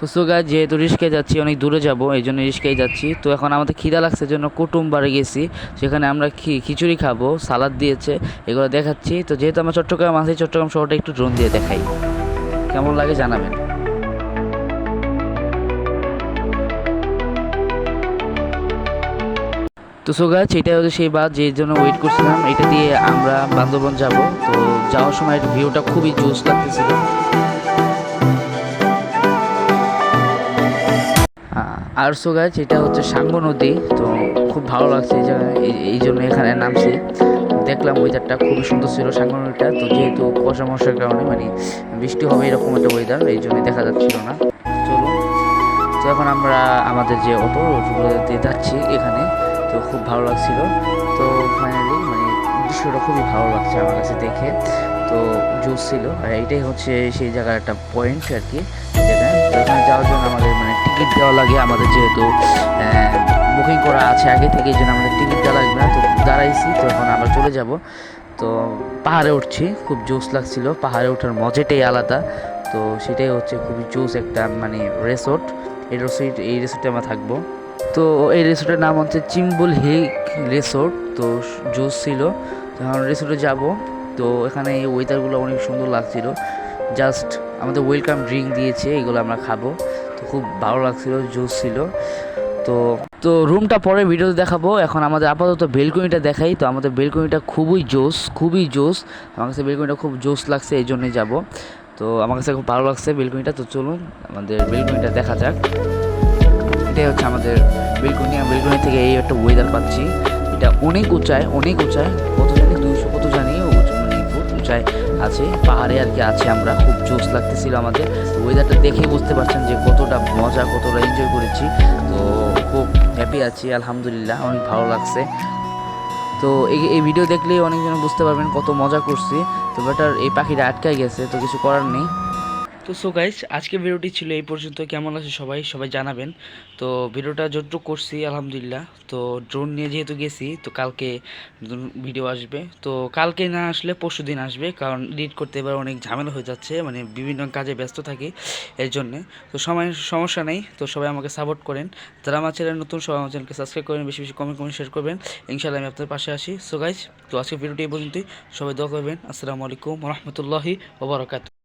তো সোগা যেহেতু রিস্কায় যাচ্ছি, অনেক দূরে যাব, এই জন্য রিস্কায় যাচ্ছি। তো এখন আমাদের খিদা লাগছে জন্য কুটুম বাড়ি গেছি। সেখানে আমরা খিচুড়ি খাব, সালাদ দিয়েছে, এগুলো দেখাচ্ছি। তো যেহেতু আমরা চট্টগ্রাম আছি চট্টগ্রাম শহরটা একটু ড্রোন দিয়ে দেখাই। কেমন লাগে জানাবেন। তো সো গাছ এটা হচ্ছে সেই বাস যে জন্য ওয়েট করছিলাম। এটা দিয়ে আমরা বান্দরবন যাব। তো যাওয়ার সময় ভিউটা খুবই জোস লাগতেছিল। আর সো গাছ এটা হচ্ছে সাঙ্গ নদী, তো খুব ভালো লাগছে এই জায়গায়, এই- জন্য এখানে নামছি। দেখলাম ওয়েদারটা খুবই সুন্দর ছিল সাঙ্গ নদীটা, তো যেহেতু কুয়াশা মশার কারণে মানে বৃষ্টি হবে এরকম একটা ওয়েদার এই জন্য দেখা যাচ্ছিল না। চলুন, তো এখন আমরা আমাদের যে অটো ওগুলোতে যাচ্ছি এখানে, তো খুব ভালো লাগছিল। তো ফাইনালি মানে দৃশ্যটা খুবই ভালো লাগছে আমার কাছে দেখে, তো জোস ছিল। আর এইটাই হচ্ছে সেই জায়গার একটা পয়েন্ট আর কি যেটা যাওয়ার জন্য আমাদের মানে দেওয়া লাগে। আমাদের যেহেতু বুকিং করা আছে আগে থেকে যেন আমাদের টিকিট দেওয়া লাগবে না। তো দাঁড়াইছি, তো এখন আমরা চলে যাব। তো পাহাড়ে উঠছি, খুব জোস লাগছিল। পাহাড়ে ওঠার মজাটাই আলাদা। তো সেটাই হচ্ছে খুবই জোস একটা মানে রেসর্ট এই রিসোর্ট এই রিসোর্টে আমরা থাকব। তো এই রিসোর্টের নাম হচ্ছে চিম্বুল হিক রিসোর্ট তো জোস ছিল। এখন রিসোর্টে যাব। তো এখানে এই ওয়েদারগুলো অনেক সুন্দর লাগছিল। জাস্ট আমাদের ওয়েলকাম ড্রিঙ্ক দিয়েছে, এগুলো আমরা খাব। তো খুব ভালো লাগছিল জোস ছিল। তো তো রুমটা পরে ভিডিওতে দেখাবো। এখন আমাদের আপাতত বেলকনিটা দেখাই। তো আমাদের বেলকনিটা খুবই জোস খুবই জোস আমার কাছে বেলকনিটা খুব জোস লাগছে, এই জন্যই যাব। তো আমার কাছে খুব ভালো লাগছে বেলকনিটা। তো চলুন, আমাদের বেলকনিটা দেখা যাক। এটাই হচ্ছে আমাদের বেলকনি। বেলকনি থেকে এই একটা ওয়েদার পাচ্ছি। এটা অনেক উঁচায় অনেক উঁচায়। উঁচায় আছে। পাহাড়ে আর কি আছে আমরা। খুব জোস লাগতেছিল আমাদের। ওয়েদারটা দেখে বুঝতে পারছেন যে কতটা মজা, কতটা এনজয় করেছি। তো খুব হ্যাপি আছি, আলহামদুলিল্লাহ। অনেক ভালো লাগছে। তো এই এই ভিডিও দেখলেই অনেকজন বুঝতে পারবেন কত মজা করছি। তো বেটার এই পাখিটা আটকায় গেছে। তো কিছু করার নেই। তো সো গাইস আজকে ভিডিওটি ছিল এই পর্যন্ত। কেমন আছে সবাই? সবাই জানাবেন। তো ভিডিওটা যতটুকু করছি, আলহামদুলিল্লাহ। তো ড্রোন নিয়ে যেহেতু গেছি, তো কালকে নতুন ভিডিও আসবে। তো কালকে না আসলে পরশু দিন আসবে, কারণ এডিট করতে এবার অনেক ঝামেলা হয়ে যাচ্ছে মানে বিভিন্ন কাজে ব্যস্ত থাকি এর জন্যে। তো সময়, সমস্যা নেই, তো সবাই আমাকে সাপোর্ট করেন। যারা আমার চ্যানেল নতুন, সবাই আমার চ্যানেলকে সাবস্ক্রাইব করেন, বেশি বেশি কমেন্ট কমেন্ট শেয়ার করবেন। ইনশাআল্লাহ আমি আপনাদের পাশে আসি সো গাইস তো আজকে ভিডিওটি এই পর্যন্তই। সবাই দোয়া করবেন। আসসালামু আলাইকুম রহমতুল্লাহি ওবরাকাত